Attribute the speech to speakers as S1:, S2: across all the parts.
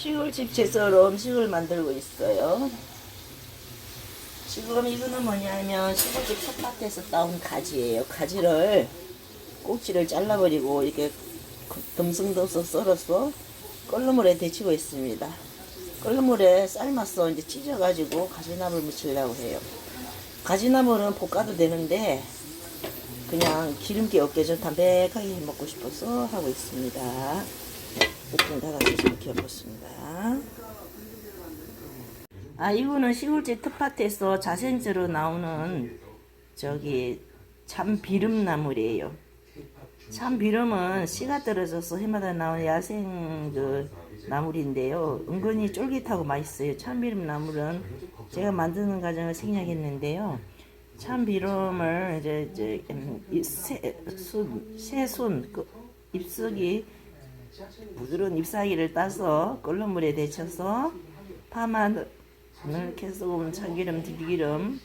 S1: 시골집 제서로 음식을 만들고 있어요. 지금 이거는 뭐냐면 시골집 텃밭에서 따온 가지예요. 가지를 꼭지를 잘라버리고 이렇게 듬성듬성 썰어서 끓는물에 데치고 있습니다. 끓는물에 삶아서 이제 찢어가지고 가지나물 무치려고 해요. 가지나물은 볶아도 되는데 그냥 기름기 없게 좀 담백하게 해 먹고 싶어서 하고 있습니다. 뚜껑 닫아서 이렇게 엎었습니다. 아 이거는 시골집 텃밭에서 자생제로 나오는 저기 참비름나물이에요. 참비름은 씨가 떨어져서 해마다 나오는 야생 그 나물인데요. 은근히 쫄깃하고 맛있어요. 참비름 나물은 제가 만드는 과정을 생략했는데요. 참비름을 이제 이제 음, 이 새, 순, 새순 그 잎속이 부드러운 잎사귀를 따서 끓는 물에 데쳐서 파마늘, 깨소금, 참기름, 들기름,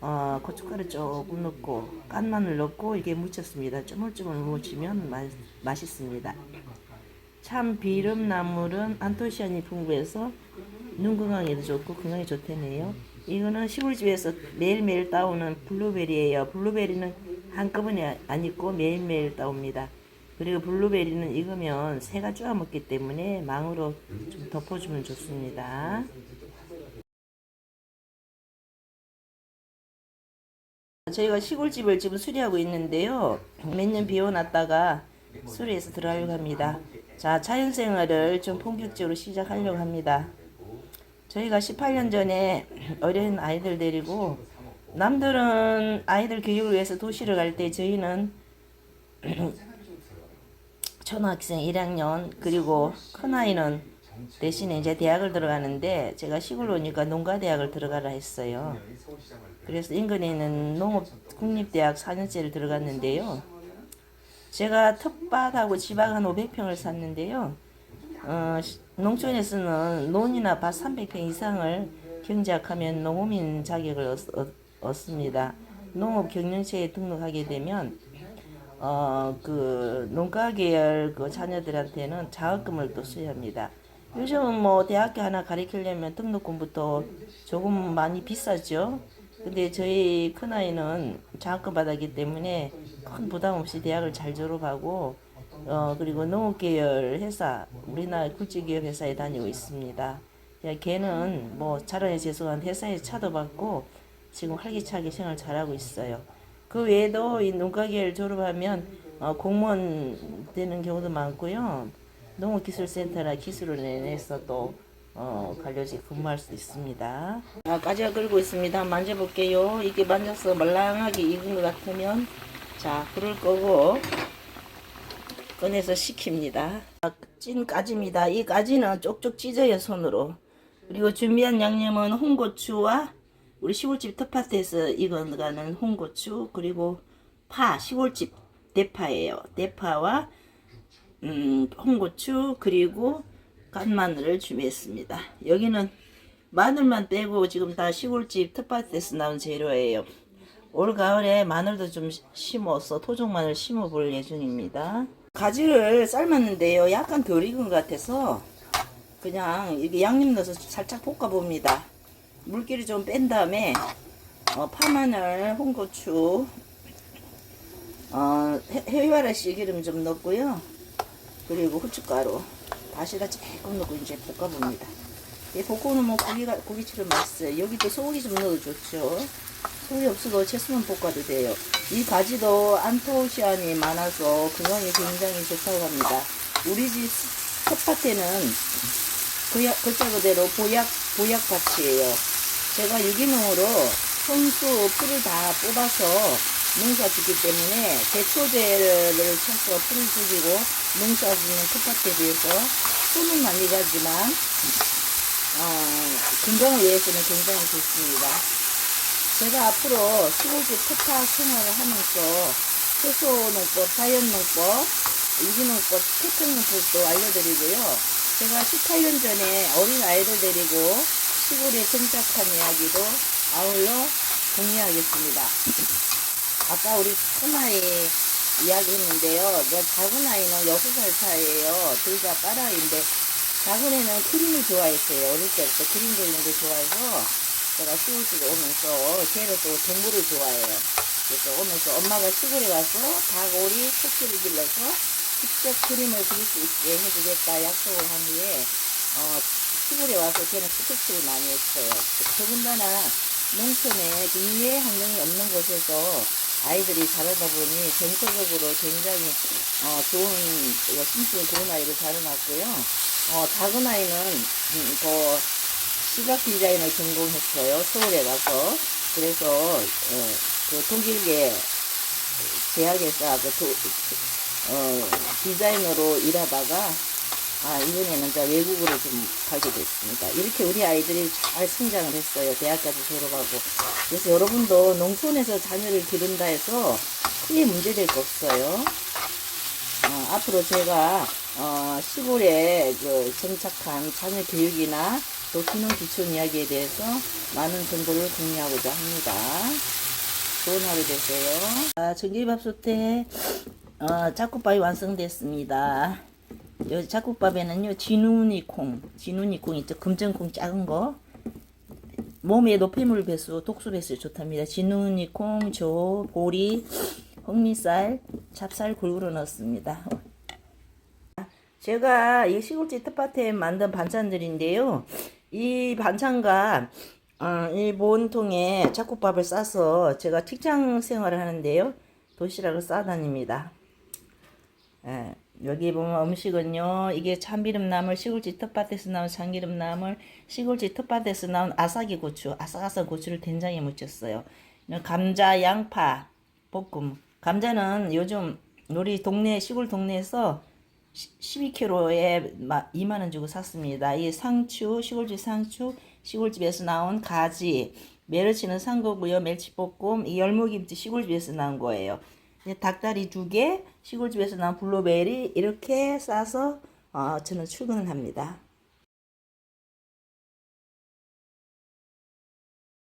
S1: 어, 고춧가루 조금 넣고 깐마늘 넣고 이게 무쳤습니다. 쪼물쪼물 무치면 맛, 맛있습니다. 참 비름나물은 안토시아닌이 풍부해서 눈 건강에도 좋고 건강에 좋다네요. 이거는 시골집에서 매일매일 따오는 블루베리예요. 블루베리는 한꺼번에 안 익고 매일매일 따옵니다. 그리고 블루베리는 익으면 새가 쪼아 먹기 때문에 망으로 좀 덮어주면 좋습니다. 저희가 시골집을 지금 수리하고 있는데요. 몇 년 비워놨다가 수리해서 들어가려고 합니다. 자, 자연생활을 좀 본격적으로 시작하려고 합니다. 저희가 18년 전에 어린 아이들 데리고 남들은 아이들 교육을 위해서 도시를 갈 때 저희는 초등학생 1학년 그리고 큰아이는 대신에 이제 대학을 들어가는데 제가 시골로 오니까 농가 대학을 들어가라 했어요. 그래서 인근에 있는 농업 국립대학 4년제를 들어갔는데요. 제가 텃밭하고 집안 한 500평을 샀는데요. 어, 시- 농촌에서는 논이나 밭 300평 이상을 경작하면 농업인 자격을 얻, 얻, 얻습니다. 농업 경영체에 등록하게 되면 어, 그 농가 계열 그 자녀들한테는 장학금을 또 수여합니다. 요즘은 뭐 대학교 하나 가르치려면 등록금부터 조금 많이 비싸죠. 근데 저희 큰아이는 장학금 받았기 때문에 큰 부담 없이 대학을 잘 졸업하고 어 그리고 농업계열 회사 우리나라 국제기업 회사에 다니고 있습니다. 야, 걔는 뭐 자랑에 죄송한 회사에 차도 받고 지금 활기차게 생활 잘하고 있어요. 그 외에도 이 농가계열 졸업하면 어, 공무원 되는 경우도 많고요. 농업기술센터나 기술을 내서 또 어, 관료직 근무할 수 있습니다. 아, 가지가 끓고 있습니다. 만져볼게요. 이게 만져서 말랑하게 익은 것 같으면 자 불을 끄고 꺼내서 식힙니다. 아, 찐 가지입니다. 이 가지는 쪽쪽 찢어요 손으로. 그리고 준비한 양념은 홍고추와 우리 시골집 텃밭에서 익어가는 홍고추 그리고 파 시골집 대파예요. 대파와 음, 홍고추 그리고 간마늘을 준비했습니다. 여기는 마늘만 빼고 지금 다 시골집 텃밭에서 나온 재료예요. 올 가을에 마늘도 좀 심어서 토종 마늘 심어 볼 예정입니다. 가지를 삶았는데요. 약간 덜 익은 것 같아서 그냥 이게 양념 넣어서 살짝 볶아 봅니다. 물기를 좀뺀 다음에 어, 파마늘, 홍고추, 어, 해- 해외라씨 기름 좀 넣고요. 그리고 후춧가루, 다시다 조금 넣고 이제 볶아봅니다. 이 볶고는 뭐 고기가 고기처럼 맛있어요. 여기도 소고기 좀 넣어도 좋죠. 소고기 없어도 채소만 볶아도 돼요. 이 가지도 안토시안이 많아서 건강에 굉장히 좋다고 합니다. 우리 집 텃밭에는 보약, 글자 그대로 보약, 보약밭이에요. 제가 유기농으로 손수 풀을 다 뽑아서 농사 짓기 때문에 대초제를 쳐서 풀을 죽이고 농사 짓는 텃밭에 비해서 손은 많이 가지만 어, 건강을 위해서는 굉장히 좋습니다. 제가 앞으로 시골집 텃밭 생활을 하면서 효소농법, 자연농법, 유기농법, 태평농법도 알려드리고요. 제가 18년 전에 어린 아이들 데리고 시골에 정착한 이야기도 아울러 공유하겠습니다. 아까 우리 큰아이 이야기 했는데요. 내 작은 아이는 6살 차이에요. 둘 다 딸아이인데 작은 애는 크림을 좋아했어요. 어릴 때부터 크림 그리는 거 좋아해서 제가 시골집에 오면서 걔는 또 동물을 좋아해요. 그래서 오면서 엄마가 시골에 가서 닭오리 토끼를 길러서 직접 그림을 그릴 수 있게 해주겠다 약속을 한 후에 어, 시골에 와서 걔는 스케치를 많이 했어요. 더군다나 농촌에 인외 환경이 없는 곳에서 아이들이 자라다 보니 전체적으로 굉장히 어, 좋은 어, 심층이 좋은 아이를 자라났고요. 어, 작은 아이는 음, 그 시각 디자인을 전공했어요. 서울에 가서 그래서 어, 그 독일계 대학에서 그 도, 어, 디자이너로 일하다가 아 이번에는 이제 외국으로 좀 가게 됐습니다. 이렇게 우리 아이들이 잘 성장을 했어요. 대학까지 졸업하고. 그래서 여러분도 농촌에서 자녀를 기른다 해서 크게 문제될 거 없어요. 어, 앞으로 제가 어, 시골에 그 정착한 자녀 교육이나 또 기능 기초 이야기에 대해서 많은 정보를 공유하고자 합니다. 좋은 하루 되세요. 아, 전기밥솥에 어, 잡곡밥이 완성됐습니다. 요 잡곡밥에는요 진우니 콩, 진우니 콩 있죠 금전콩 작은 거 몸에 노폐물 배수, 독소 배수에 좋답니다. 진우니 콩, 조, 보리, 흑미쌀, 찹쌀 골고루 넣었습니다. 제가 이 시골집 텃밭에 만든 반찬들인데요. 이 반찬과 어, 이 모은통에 잡곡밥을 싸서 제가 직장 생활을 하는데요. 도시락을 싸다닙니다. 예, 여기 보면 음식은요. 이게 참기름나물 시골집 텃밭에서 나온 참기름나물 시골집 텃밭에서 나온 아삭이 고추 아삭아삭 고추를 된장에 묻혔어요. 감자 양파 볶음 감자는 요즘 우리 동네 시골 동네에서 12kg에 2만원 주고 샀습니다. 이 상추, 시골집 상추, 시골집에서 나온 가지, 메르치는 산 거고요. 멸치볶음, 이 열무김치 시골집에서 나온 거예요. 닭다리 두 개, 시골집에서 나온 블루베리 이렇게 싸서 어, 저는 출근을 합니다.